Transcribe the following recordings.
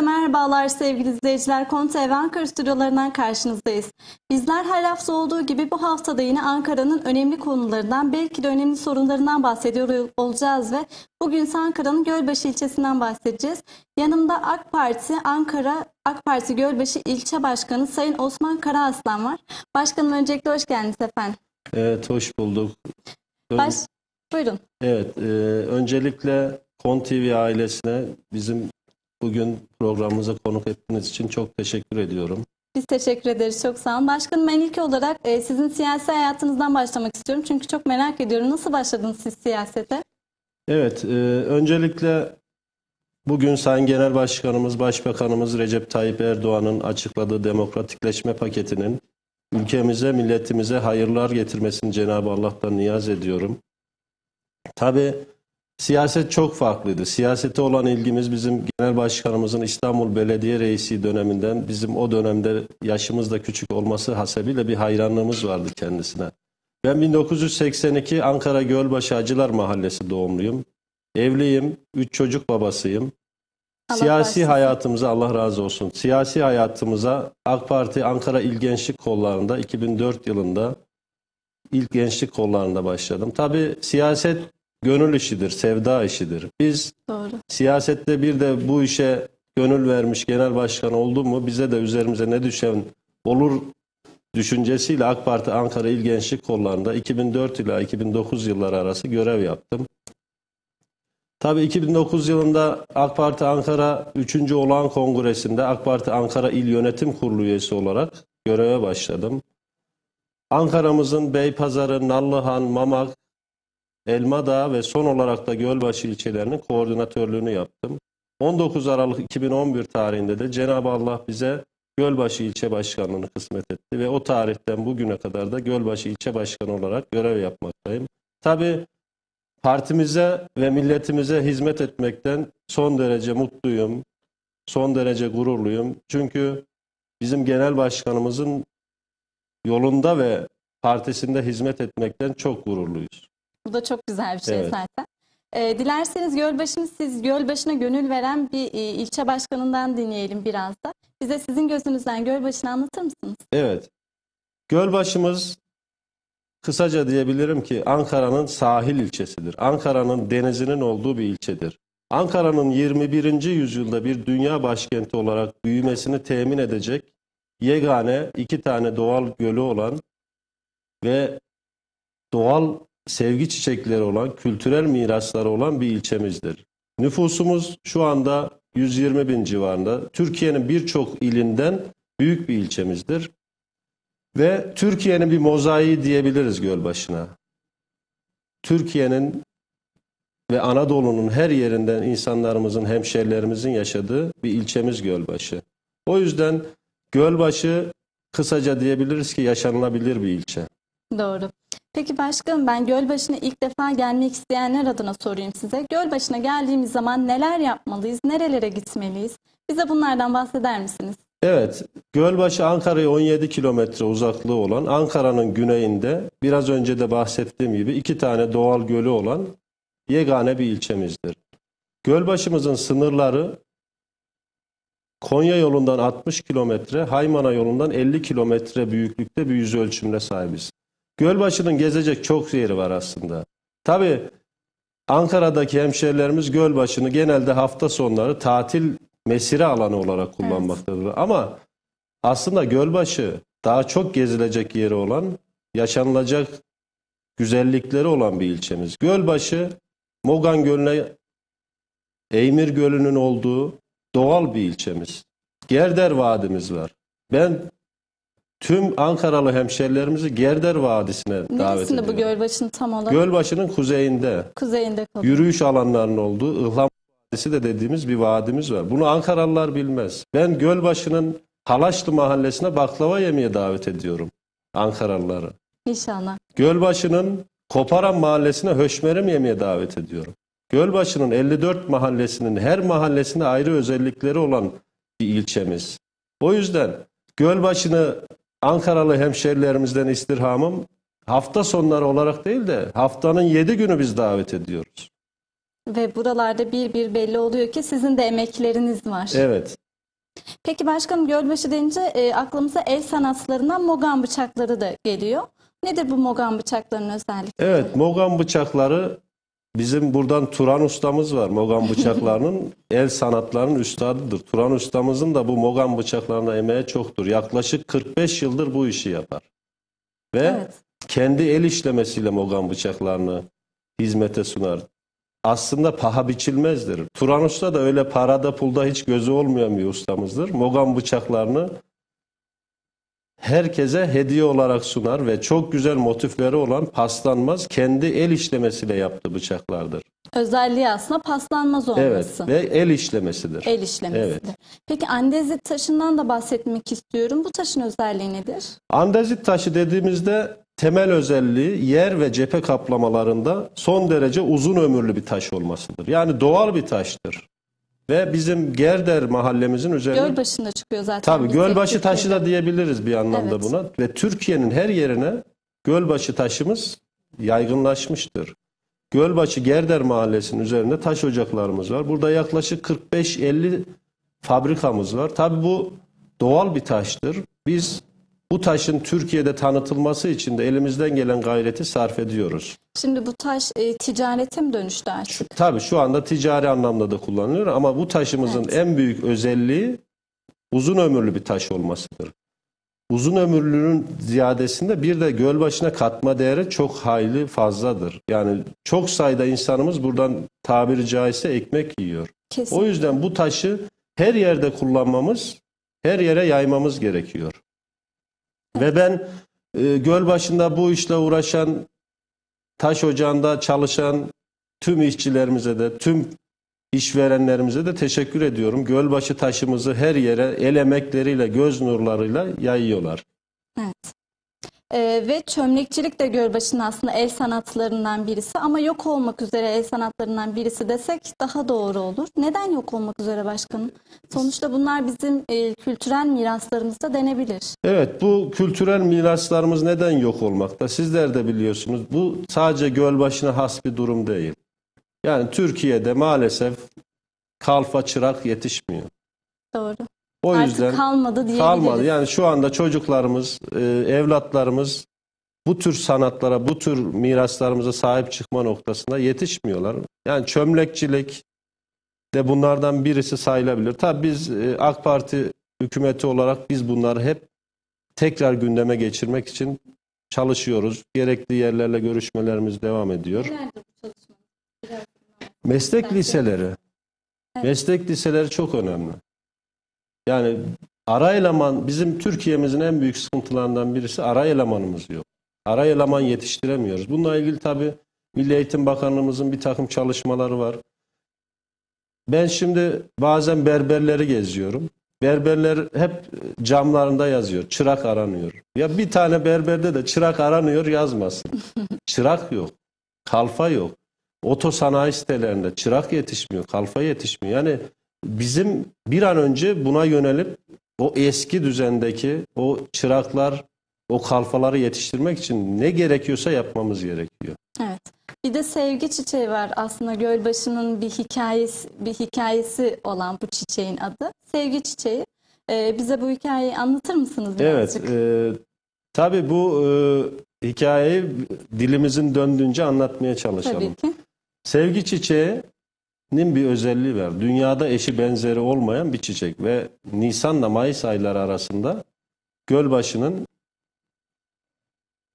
Merhabalar sevgili izleyiciler. Konti Ev Ankara stüdyolarından karşınızdayız. Bizler her hafta olduğu gibi bu haftada yine Ankara'nın önemli konularından, belki de önemli sorunlarından bahsediyor olacağız ve bugün Ankara'nın Gölbaşı ilçesinden bahsedeceğiz. Yanımda AK Parti Ankara AK Parti Gölbaşı İlçe Başkanı Sayın Osman Karaaslan var. Başkanım öncelikle hoş geldiniz efendim. Evet, hoş bulduk. Baş, buyurun. Evet, e, öncelikle Kon TV ailesine bizim bugün programımıza konuk ettiğiniz için çok teşekkür ediyorum. Biz teşekkür ederiz. Çok sağ olun. Başkanım ben ilk olarak e, sizin siyasi hayatınızdan başlamak istiyorum. Çünkü çok merak ediyorum. Nasıl başladınız siz siyasete? Evet, e, öncelikle bugün Sayın Genel Başkanımız, Başbakanımız Recep Tayyip Erdoğan'ın açıkladığı demokratikleşme paketinin ülkemize, milletimize hayırlar getirmesini Cenab-ı Allah'tan niyaz ediyorum. Tabii siyaset çok farklıydı. Siyasete olan ilgimiz bizim Genel Başkanımızın İstanbul Belediye Reisi döneminden bizim o dönemde yaşımız da küçük olması hasebiyle bir hayranlığımız vardı kendisine. Ben 1982 Ankara Gölbaşı Acılar Mahallesi doğumluyum. Evliyim, üç çocuk babasıyım. Allah Siyasi bağışlasın. hayatımıza Allah razı olsun. Siyasi hayatımıza AK Parti Ankara İl Gençlik Kolları'nda 2004 yılında ilk gençlik kollarında başladım. Tabii siyaset gönül işidir, sevda işidir. Biz Doğru. siyasette bir de bu işe gönül vermiş genel başkan oldu mu bize de üzerimize ne düşen olur düşüncesiyle AK Parti Ankara İl Gençlik Kolları'nda 2004 ila 2009 yılları arası görev yaptım. Tabii 2009 yılında AK Parti Ankara 3. Olağan Kongresi'nde AK Parti Ankara İl Yönetim Kurulu üyesi olarak göreve başladım. Ankara'mızın Beypazarı, Nallıhan, Mamak, Elmadağ ve son olarak da Gölbaşı ilçelerinin koordinatörlüğünü yaptım. 19 Aralık 2011 tarihinde de Cenab-ı Allah bize Gölbaşı ilçe başkanlığını kısmet etti ve o tarihten bugüne kadar da Gölbaşı ilçe başkanı olarak görev yapmaktayım. Tabii partimize ve milletimize hizmet etmekten son derece mutluyum, son derece gururluyum. Çünkü bizim genel başkanımızın yolunda ve partisinde hizmet etmekten çok gururluyuz. Bu da çok güzel bir şey Evet. zaten. E, dilerseniz Gölbaşı'nı siz Gölbaşı'na gönül veren bir e, ilçe başkanından dinleyelim biraz da. Bize sizin gözünüzden Gölbaşı'nı anlatır mısınız? Evet. Gölbaşımız kısaca diyebilirim ki Ankara'nın sahil ilçesidir. Ankara'nın denizinin olduğu bir ilçedir. Ankara'nın 21. yüzyılda bir dünya başkenti olarak büyümesini temin edecek yegane iki tane doğal gölü olan ve doğal sevgi çiçekleri olan, kültürel mirasları olan bir ilçemizdir. Nüfusumuz şu anda 120 bin civarında. Türkiye'nin birçok ilinden büyük bir ilçemizdir. Ve Türkiye'nin bir mozaiği diyebiliriz Gölbaşı'na. Türkiye'nin ve Anadolu'nun her yerinden insanlarımızın, hemşerilerimizin yaşadığı bir ilçemiz Gölbaşı. O yüzden Gölbaşı kısaca diyebiliriz ki yaşanılabilir bir ilçe. Doğru. Peki başkanım ben Gölbaşı'na ilk defa gelmek isteyenler adına sorayım size. Gölbaşı'na geldiğimiz zaman neler yapmalıyız, nerelere gitmeliyiz? Bize bunlardan bahseder misiniz? Evet, Gölbaşı Ankara'ya 17 kilometre uzaklığı olan Ankara'nın güneyinde biraz önce de bahsettiğim gibi iki tane doğal gölü olan yegane bir ilçemizdir. Gölbaşımızın sınırları Konya yolundan 60 kilometre, Haymana yolundan 50 kilometre büyüklükte bir yüz ölçümüne sahibiz. Gölbaşı'nın gezecek çok yeri var aslında. Tabii Ankara'daki hemşerilerimiz Gölbaşı'nı genelde hafta sonları tatil mesire alanı olarak kullanmaktadır. Ama aslında Gölbaşı daha çok gezilecek yeri olan, yaşanılacak güzellikleri olan bir ilçemiz. Gölbaşı, Mogan Gölü'ne, Eymir Gölü'nün olduğu doğal bir ilçemiz. Gerder Vadimiz var. Ben tüm Ankaralı hemşerilerimizi Gerder Vadisi'ne davet Neresinde ediyorum. bu Gölbaşı'nın tam olarak? Gölbaşı'nın kuzeyinde Kuzeyinde kalıyor. yürüyüş alanlarının olduğu Ihlam Vadisi de dediğimiz bir vadimiz var. Bunu Ankaralılar bilmez. Ben Gölbaşı'nın Halaşlı mahallesine baklava yemeye davet ediyorum Ankaralıları. İnşallah. Gölbaşı'nın Koparan mahallesine höşmerim yemeye davet ediyorum. Gölbaşı'nın 54 mahallesinin her mahallesinde ayrı özellikleri olan bir ilçemiz. O yüzden Gölbaşı'nı Ankaralı hemşerilerimizden istirhamım hafta sonları olarak değil de haftanın 7 günü biz davet ediyoruz. Ve buralarda bir bir belli oluyor ki sizin de emekleriniz var. Evet. Peki başkanım Gölbaşı deyince e, aklımıza el sanatlarından mogan bıçakları da geliyor. Nedir bu mogan bıçaklarının özellikleri? Evet, Mogan bıçakları bizim buradan Turan ustamız var. Mogan bıçaklarının el sanatlarının üstadıdır. Turan ustamızın da bu Mogan bıçaklarına emeği çoktur. Yaklaşık 45 yıldır bu işi yapar. Ve Evet. kendi el işlemesiyle Mogan bıçaklarını hizmete sunar. Aslında paha biçilmezdir. Turan Usta da öyle parada pulda hiç gözü olmayan bir ustamızdır. Mogan bıçaklarını herkese hediye olarak sunar ve çok güzel motifleri olan paslanmaz kendi el işlemesiyle yaptığı bıçaklardır. Özelliği aslında paslanmaz Evet olması. ve el işlemesidir. El işlemesidir. Evet. Peki andezit taşından da bahsetmek istiyorum. Bu taşın özelliği nedir? Andezit taşı dediğimizde temel özelliği yer ve cephe kaplamalarında son derece uzun ömürlü bir taş olmasıdır. Yani doğal bir taştır. Ve bizim Gerder mahallemizin üzerinde Gölbaşı'nda çıkıyor zaten. Tabii Gölbaşı taşı da diyebiliriz bir anlamda Evet. buna. Ve Türkiye'nin her yerine Gölbaşı taşımız yaygınlaşmıştır. Gölbaşı Gerder Mahallesi'nin üzerinde taş ocaklarımız var. Burada yaklaşık 45-50 fabrikamız var. Tabii bu doğal bir taştır. Biz bu taşın Türkiye'de tanıtılması için de elimizden gelen gayreti sarf ediyoruz. Şimdi bu taş e, ticarete mi dönüştü artık? Tabii şu anda ticari anlamda da kullanılıyor ama bu taşımızın Evet. en büyük özelliği uzun ömürlü bir taş olmasıdır. Uzun ömürlülüğün ziyadesinde bir de göl başına katma değeri çok hayli fazladır. Yani çok sayıda insanımız buradan tabiri caizse ekmek yiyor. Kesin. O yüzden bu taşı her yerde kullanmamız, her yere yaymamız gerekiyor. Ve ben e, göl başında bu işle uğraşan, taş ocağında çalışan tüm işçilerimize de, tüm işverenlerimize de teşekkür ediyorum. Gölbaşı taşımızı her yere el emekleriyle, göz nurlarıyla yayıyorlar. Evet. E, ve çömlekçilik de Gölbaşı'nın aslında el sanatlarından birisi ama yok olmak üzere el sanatlarından birisi desek daha doğru olur. Neden yok olmak üzere başkanım? Sonuçta bunlar bizim e, kültürel miraslarımızda denebilir. Evet bu kültürel miraslarımız neden yok olmakta? Sizler de biliyorsunuz. Bu sadece Gölbaşı'na has bir durum değil. Yani Türkiye'de maalesef kalfa çırak yetişmiyor. Doğru. O Artık yüzden kalmadı diyebiliriz. kalmadı. Yani şu anda çocuklarımız, e, evlatlarımız bu tür sanatlara, bu tür miraslarımıza sahip çıkma noktasında yetişmiyorlar. Yani çömlekçilik de bunlardan birisi sayılabilir. Tabii biz e, AK Parti hükümeti olarak biz bunları hep tekrar gündeme geçirmek için çalışıyoruz. Gerekli yerlerle görüşmelerimiz devam ediyor. Meslek liseleri. Meslek liseleri çok önemli. Yani ara eleman bizim Türkiye'mizin en büyük sıkıntılarından birisi ara elemanımız yok. Ara eleman yetiştiremiyoruz. Bununla ilgili tabii Milli Eğitim Bakanlığımızın bir takım çalışmaları var. Ben şimdi bazen berberleri geziyorum. Berberler hep camlarında yazıyor. Çırak aranıyor. Ya bir tane berberde de çırak aranıyor yazmasın. Çırak yok. Kalfa yok. Oto sanayi sitelerinde çırak yetişmiyor. Kalfa yetişmiyor. Yani bizim bir an önce buna yönelip o eski düzendeki o çıraklar, o kalfaları yetiştirmek için ne gerekiyorsa yapmamız gerekiyor. Evet. Bir de sevgi çiçeği var aslında Gölbaşı'nın bir hikayesi bir hikayesi olan bu çiçeğin adı. Sevgi çiçeği. Ee, bize bu hikayeyi anlatır mısınız Evet, birazcık? e, tabii bu e, hikayeyi dilimizin döndüğünce anlatmaya çalışalım. Tabii ki. Sevgi çiçeğinin bir özelliği var. Dünyada eşi benzeri olmayan bir çiçek ve Nisan'la Mayıs ayları arasında Gölbaşı'nın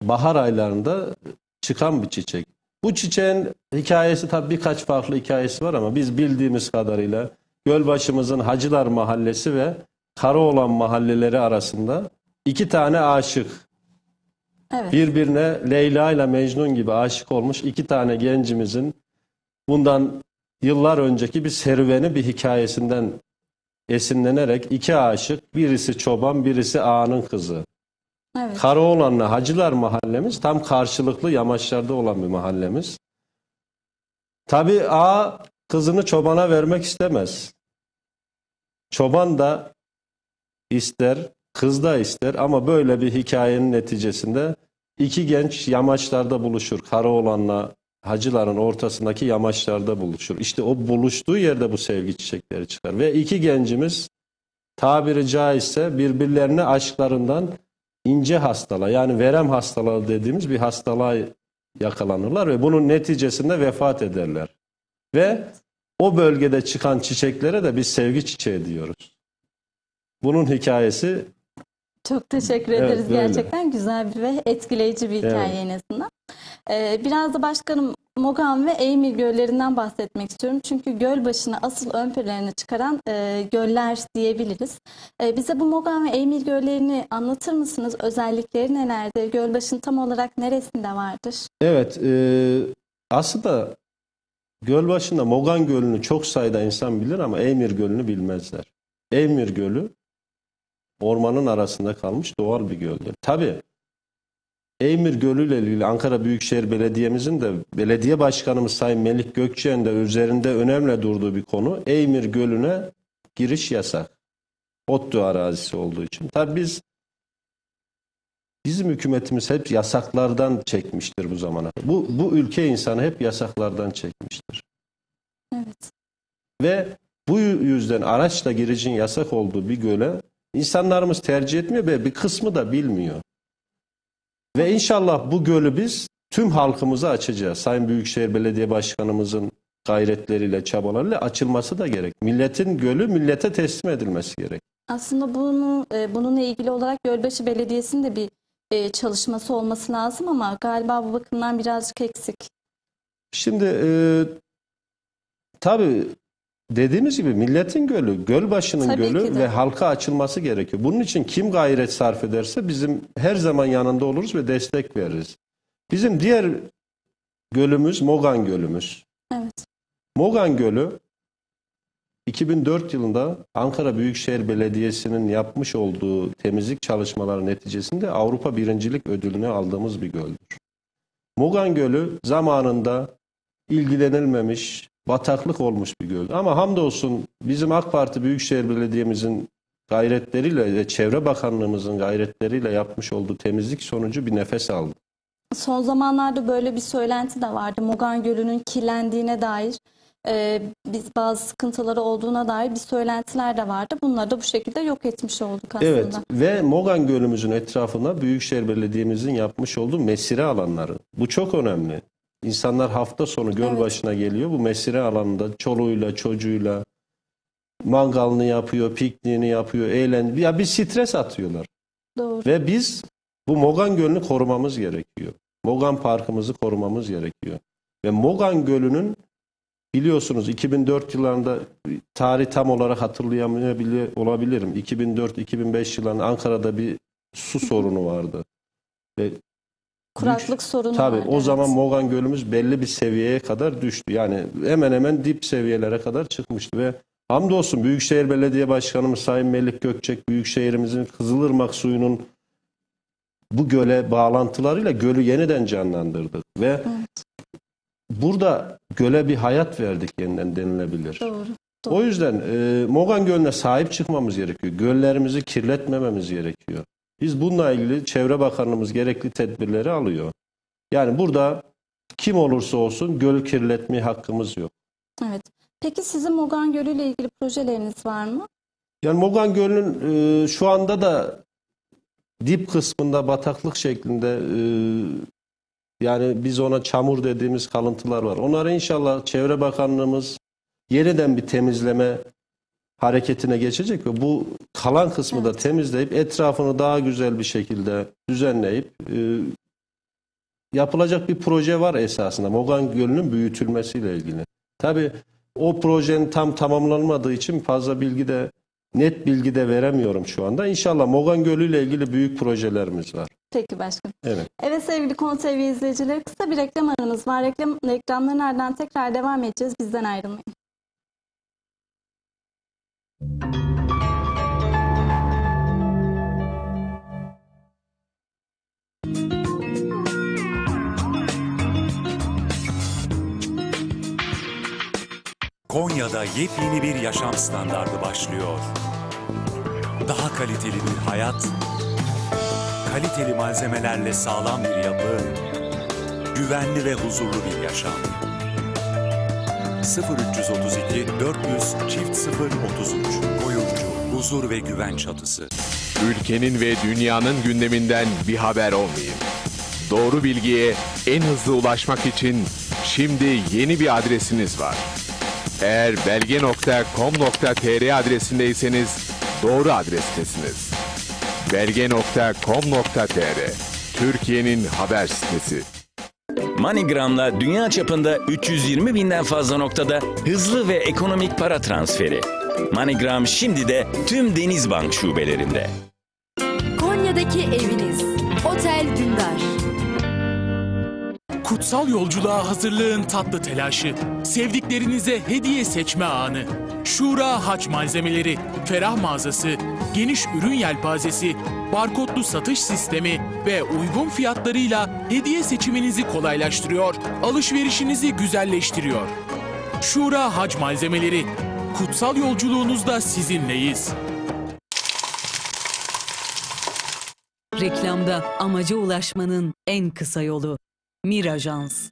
bahar aylarında çıkan bir çiçek. Bu çiçeğin hikayesi tabii birkaç farklı hikayesi var ama biz bildiğimiz kadarıyla Gölbaşımızın Hacılar Mahallesi ve Karaoğlan mahalleleri arasında iki tane aşık Evet. birbirine Leyla ile Mecnun gibi aşık olmuş iki tane gencimizin bundan yıllar önceki bir serüveni bir hikayesinden esinlenerek iki aşık birisi çoban birisi ağanın kızı. Evet. Karaoğlan'la Hacılar mahallemiz tam karşılıklı yamaçlarda olan bir mahallemiz. Tabi ağa kızını çobana vermek istemez. Çoban da ister, kız da ister ama böyle bir hikayenin neticesinde iki genç yamaçlarda buluşur. Karaoğlan'la Hacıların ortasındaki yamaçlarda buluşur. İşte o buluştuğu yerde bu sevgi çiçekleri çıkar. Ve iki gencimiz tabiri caizse birbirlerine aşklarından ince hastalığa yani verem hastalığı dediğimiz bir hastalığa yakalanırlar ve bunun neticesinde vefat ederler. Ve o bölgede çıkan çiçeklere de biz sevgi çiçeği diyoruz. Bunun hikayesi Çok teşekkür Evet, ederiz. böyle. Gerçekten güzel bir ve etkileyici bir hikaye en azından. Ee, biraz da başkanım Mogan ve Eymir göllerinden bahsetmek istiyorum. Çünkü göl başına asıl ön plana çıkaran e, göller diyebiliriz. E, bize bu Mogan ve Eymir göllerini anlatır mısınız? Özellikleri nelerdir? Gölbaşı'nın tam olarak neresinde vardır? Evet, e, aslında göl başında Mogan Gölü'nü çok sayıda insan bilir ama Eymir Gölü'nü bilmezler. Eymir Gölü ormanın arasında kalmış doğal bir göldür. Tabii Eymir Gölü ile ilgili Ankara Büyükşehir Belediye'mizin de belediye başkanımız Sayın Melik Gökçe'nin de üzerinde önemli durduğu bir konu. Eymir Gölü'ne giriş yasak. ODTÜ arazisi olduğu için. Tabii biz Bizim hükümetimiz hep yasaklardan çekmiştir bu zamana. Bu, bu ülke insanı hep yasaklardan çekmiştir. Evet. Ve bu yüzden araçla giricin yasak olduğu bir göle insanlarımız tercih etmiyor ve bir kısmı da bilmiyor. Ve inşallah bu gölü biz tüm halkımıza açacağız. Sayın Büyükşehir Belediye Başkanımızın gayretleriyle, çabalarıyla açılması da gerek. Milletin gölü millete teslim edilmesi gerek. Aslında bunu e, bununla ilgili olarak Gölbaşı Belediyesi'nin de bir e, çalışması olması lazım ama galiba bu bakımdan birazcık eksik. Şimdi e, tabii dediğimiz gibi milletin gölü, Gölbaşı'nın Tabii gölü ve halka açılması gerekiyor. Bunun için kim gayret sarf ederse bizim her zaman yanında oluruz ve destek veririz. Bizim diğer gölümüz Mogan Gölümüz. Evet. Mogan Gölü 2004 yılında Ankara Büyükşehir Belediyesi'nin yapmış olduğu temizlik çalışmaları neticesinde Avrupa Birincilik Ödülünü aldığımız bir göldür. Mogan Gölü zamanında ilgilenilmemiş, bataklık olmuş bir göl. Ama hamdolsun bizim AK Parti Büyükşehir Belediye'mizin gayretleriyle ve Çevre Bakanlığımızın gayretleriyle yapmış olduğu temizlik sonucu bir nefes aldı. Son zamanlarda böyle bir söylenti de vardı. Mogan Gölü'nün kirlendiğine dair e, biz bazı sıkıntıları olduğuna dair bir söylentiler de vardı. Bunları da bu şekilde yok etmiş olduk aslında. Evet ve Mogan Gölü'müzün etrafına Büyükşehir Belediye'mizin yapmış olduğu mesire alanları. Bu çok önemli. İnsanlar hafta sonu göl Evet. başına geliyor. Bu mesire alanında çoluğuyla çocuğuyla mangalını yapıyor, pikniğini yapıyor, eğlen ya bir stres atıyorlar. Doğru. Ve biz bu Mogan Gölü'nü korumamız gerekiyor. Mogan Parkımızı korumamız gerekiyor. Ve Mogan Gölü'nün biliyorsunuz 2004 yıllarında tarih tam olarak hatırlayamayabilir olabilirim. 2004-2005 yıllarında Ankara'da bir su sorunu vardı. Ve Kuraklık sorunu Tabii vardı. o zaman evet. Mogan Gölü'müz belli bir seviyeye kadar düştü. Yani hemen hemen dip seviyelere kadar çıkmıştı ve hamdolsun Büyükşehir Belediye Başkanımız Sayın Melik Gökçek Büyükşehirimizin Kızılırmak suyunun bu göle bağlantılarıyla gölü yeniden canlandırdık ve burada göle bir hayat verdik yeniden denilebilir. Doğru. O yüzden e, Mogan Gölü'ne sahip çıkmamız gerekiyor. Göllerimizi kirletmememiz gerekiyor. Biz bununla ilgili Çevre Bakanlığımız gerekli tedbirleri alıyor. Yani burada kim olursa olsun göl kirletmeye hakkımız yok. Evet. Peki sizin Mogan Gölü ile ilgili projeleriniz var mı? Yani Mogan Gölü'nün e, şu anda da dip kısmında bataklık şeklinde e, yani biz ona çamur dediğimiz kalıntılar var. Onları inşallah Çevre Bakanlığımız yeniden bir temizleme hareketine geçecek ve bu kalan kısmı da temizleyip etrafını daha güzel bir şekilde düzenleyip e, yapılacak bir proje var esasında. Mogan Gölü'nün büyütülmesiyle ilgili. Tabii o projenin tam tamamlanmadığı için fazla bilgi de net bilgi de veremiyorum şu anda. İnşallah Mogan Gölü ile ilgili büyük projelerimiz var. Peki başkanım. Evet. Evet sevgili Konu TV izleyicileri kısa bir reklam aramız var. Reklam, reklamların ardından tekrar devam edeceğiz. Bizden ayrılmayın. Konya'da yepyeni bir yaşam standardı başlıyor. Daha kaliteli bir hayat, kaliteli malzemelerle sağlam bir yapı, güvenli ve huzurlu bir yaşam. 0332 400 çift 033 Koyuncu huzur ve güven çatısı. Ülkenin ve dünyanın gündeminden bir haber olmayın. Doğru bilgiye en hızlı ulaşmak için şimdi yeni bir adresiniz var. Eğer belge.com.tr adresindeyseniz doğru adrestesiniz. belge.com.tr Türkiye'nin haber sitesi. MoneyGram'la dünya çapında 320 binden fazla noktada hızlı ve ekonomik para transferi. MoneyGram şimdi de tüm Denizbank şubelerinde. Konya'daki eviniz. Otel Dündar. Kutsal yolculuğa hazırlığın tatlı telaşı, sevdiklerinize hediye seçme anı. Şura Haç Malzemeleri, ferah mağazası, geniş ürün yelpazesi, barkodlu satış sistemi ve uygun fiyatlarıyla hediye seçiminizi kolaylaştırıyor, alışverişinizi güzelleştiriyor. Şura Hac Malzemeleri, kutsal yolculuğunuzda sizinleyiz. Reklamda amaca ulaşmanın en kısa yolu. Mirajans.